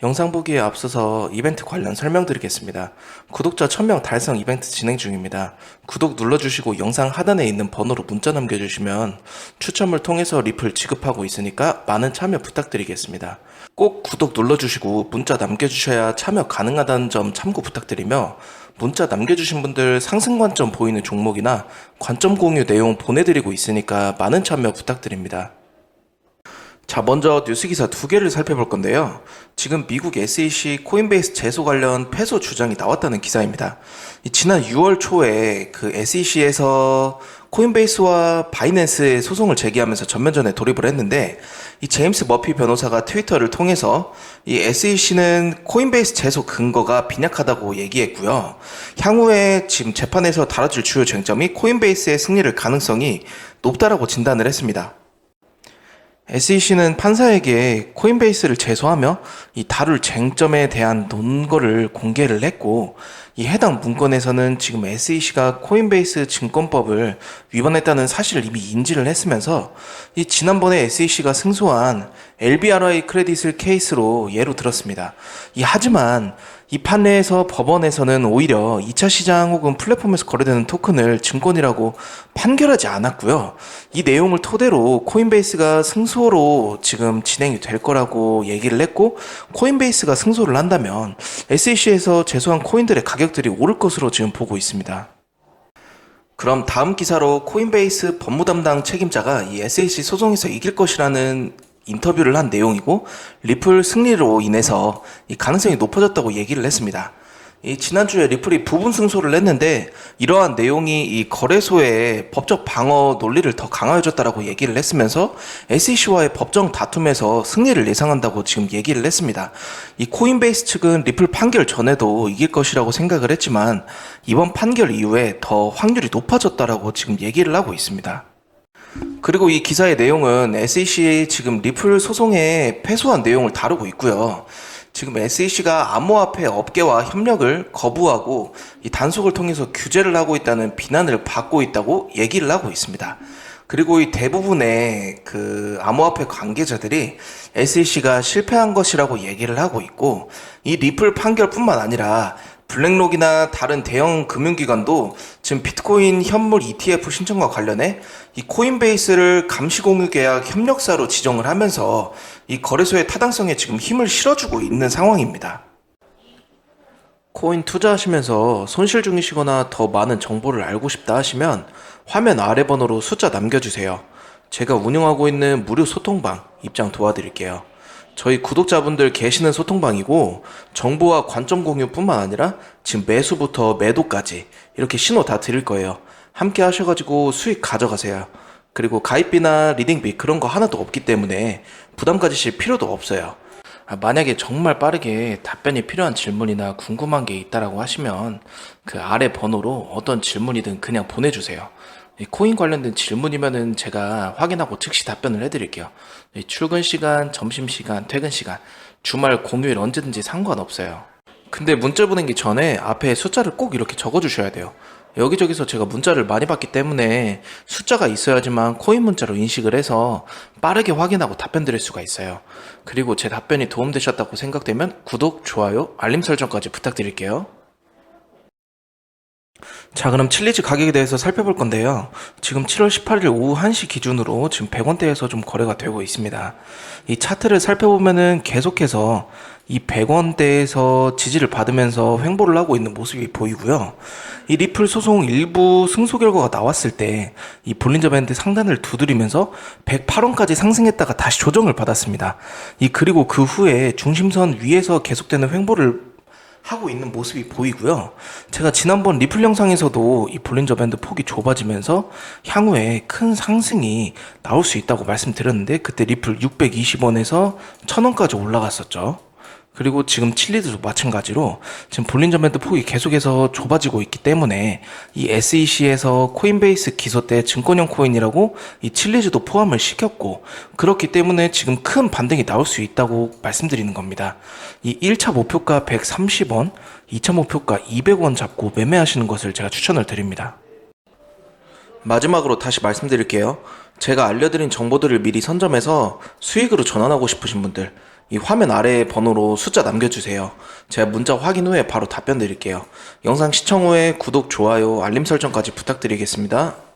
영상 보기에 앞서서 이벤트 관련 설명드리겠습니다. 구독자 1000명 달성 이벤트 진행 중입니다. 구독 눌러주시고 영상 하단에 있는 번호로 문자 남겨주시면 추첨을 통해서 리플 지급하고 있으니까 많은 참여 부탁드리겠습니다. 꼭 구독 눌러주시고 문자 남겨주셔야 참여 가능하다는 점 참고 부탁드리며 문자 남겨주신 분들 상승 관점 보이는 종목이나 관점 공유 내용 보내드리고 있으니까 많은 참여 부탁드립니다. 자, 먼저 뉴스 기사 두 개를 살펴볼 건데요. 지금 미국 SEC 코인베이스 제소 관련 패소 주장이 나왔다는 기사입니다. 이 지난 6월 초에 그 SEC에서 코인베이스와 바이낸스의 소송을 제기하면서 전면전에 돌입을 했는데 이 제임스 머피 변호사가 트위터를 통해서 이 SEC는 코인베이스 제소 근거가 빈약하다고 얘기했고요. 향후에 지금 재판에서 다뤄질 주요 쟁점이 코인베이스의 승리를 가능성이 높다라고 진단을 했습니다. SEC는 판사에게 코인베이스를 제소하며 이 다룰 쟁점에 대한 논거를 공개를 했고 이 해당 문건에서는 지금 SEC가 코인베이스 증권법을 위반했다는 사실을 이미 인지를 했으면서 이 지난번에 SEC가 승소한 LBRY 크레딧을 케이스로 예로 들었습니다. 이 하지만 이 판례에서 법원에서는 오히려 2차 시장 혹은 플랫폼에서 거래되는 토큰을 증권이라고 판결하지 않았고요. 이 내용을 토대로 코인베이스가 승소로 지금 진행이 될 거라고 얘기를 했고 코인베이스가 승소를 한다면 SEC에서 제소한 코인들의 가격들이 오를 것으로 지금 보고 있습니다. 그럼 다음 기사로 코인베이스 법무 담당 책임자가 이 SEC 소송에서 이길 것이라는 인터뷰를 한 내용이고 리플 승리로 인해서 이 가능성이 높아졌다고 얘기를 했습니다. 이 지난주에 리플이 부분 승소를 했는데 이러한 내용이 이 거래소의 법적 방어 논리를 더 강화해줬다라고 얘기를 했으면서 SEC와의 법정 다툼에서 승리를 예상한다고 지금 얘기를 했습니다. 이 코인베이스 측은 리플 판결 전에도 이길 것이라고 생각을 했지만 이번 판결 이후에 더 확률이 높아졌다라고 지금 얘기를 하고 있습니다. 그리고 이 기사의 내용은 SEC 지금 리플 소송에 패소한 내용을 다루고 있고요. 지금 SEC가 암호화폐 업계와 협력을 거부하고 이 단속을 통해서 규제를 하고 있다는 비난을 받고 있다고 얘기를 하고 있습니다. 그리고 이 대부분의 그 암호화폐 관계자들이 SEC가 실패한 것이라고 얘기를 하고 있고 이 리플 판결뿐만 아니라 블랙록이나 다른 대형 금융기관도 지금 비트코인 현물 ETF 신청과 관련해 이 코인베이스를 감시 공유 계약 협력사로 지정을 하면서 이 거래소의 타당성에 지금 힘을 실어주고 있는 상황입니다. 코인 투자하시면서 손실 중이시거나 더 많은 정보를 알고 싶다 하시면 화면 아래 번호로 숫자 남겨주세요. 제가 운영하고 있는 무료 소통방 입장 도와드릴게요. 저희 구독자분들 계시는 소통방이고 정보와 관점 공유뿐만 아니라 지금 매수부터 매도까지 이렇게 신호 다 드릴 거예요. 함께 하셔가지고 수익 가져가세요. 그리고 가입비나 리딩비 그런 거 하나도 없기 때문에 부담 가지실 필요도 없어요. 아, 만약에 정말 빠르게 답변이 필요한 질문이나 궁금한 게 있다라고 하시면 그 아래 번호로 어떤 질문이든 그냥 보내주세요. 이 코인 관련된 질문이면은 제가 확인하고 즉시 답변을 해드릴게요. 이 출근 시간, 점심 시간, 퇴근 시간, 주말 공휴일 언제든지 상관없어요. 근데 문자 보내기 전에 앞에 숫자를 꼭 이렇게 적어주셔야 돼요. 여기저기서 제가 문자를 많이 받기 때문에 숫자가 있어야지만 코인 문자로 인식을 해서 빠르게 확인하고 답변 드릴 수가 있어요. 그리고 제 답변이 도움되셨다고 생각되면 구독, 좋아요, 알림 설정까지 부탁드릴게요. 자, 그럼 칠리즈 가격에 대해서 살펴볼 건데요. 지금 7월 18일 오후 1시 기준으로 지금 100원대에서 좀 거래가 되고 있습니다. 이 차트를 살펴보면은 계속해서 이 100원대에서 지지를 받으면서 횡보를 하고 있는 모습이 보이고요. 이 리플 소송 일부 승소 결과가 나왔을 때 이 볼린저 밴드 상단을 두드리면서 108원까지 상승했다가 다시 조정을 받았습니다. 이 그리고 그 후에 중심선 위에서 계속되는 횡보를 하고 있는 모습이 보이고요. 제가 지난번 리플 영상에서도 이 볼린저 밴드 폭이 좁아지면서 향후에 큰 상승이 나올 수 있다고 말씀드렸는데 그때 리플 620원에서 1000원까지 올라갔었죠. 그리고 지금 칠리도 마찬가지로 지금 볼린저 밴드 폭이 계속해서 좁아지고 있기 때문에 이 SEC에서 코인베이스 기소 때 증권형 코인이라고 이 칠리즈도 포함을 시켰고 그렇기 때문에 지금 큰 반등이 나올 수 있다고 말씀드리는 겁니다. 이 1차 목표가 130원, 2차 목표가 200원 잡고 매매하시는 것을 제가 추천을 드립니다. 마지막으로 다시 말씀드릴게요. 제가 알려드린 정보들을 미리 선점해서 수익으로 전환하고 싶으신 분들, 이 화면 아래 번호로 숫자 남겨주세요. 제가 문자 확인 후에 바로 답변 드릴게요. 영상 시청 후에 구독, 좋아요, 알림 설정까지 부탁드리겠습니다.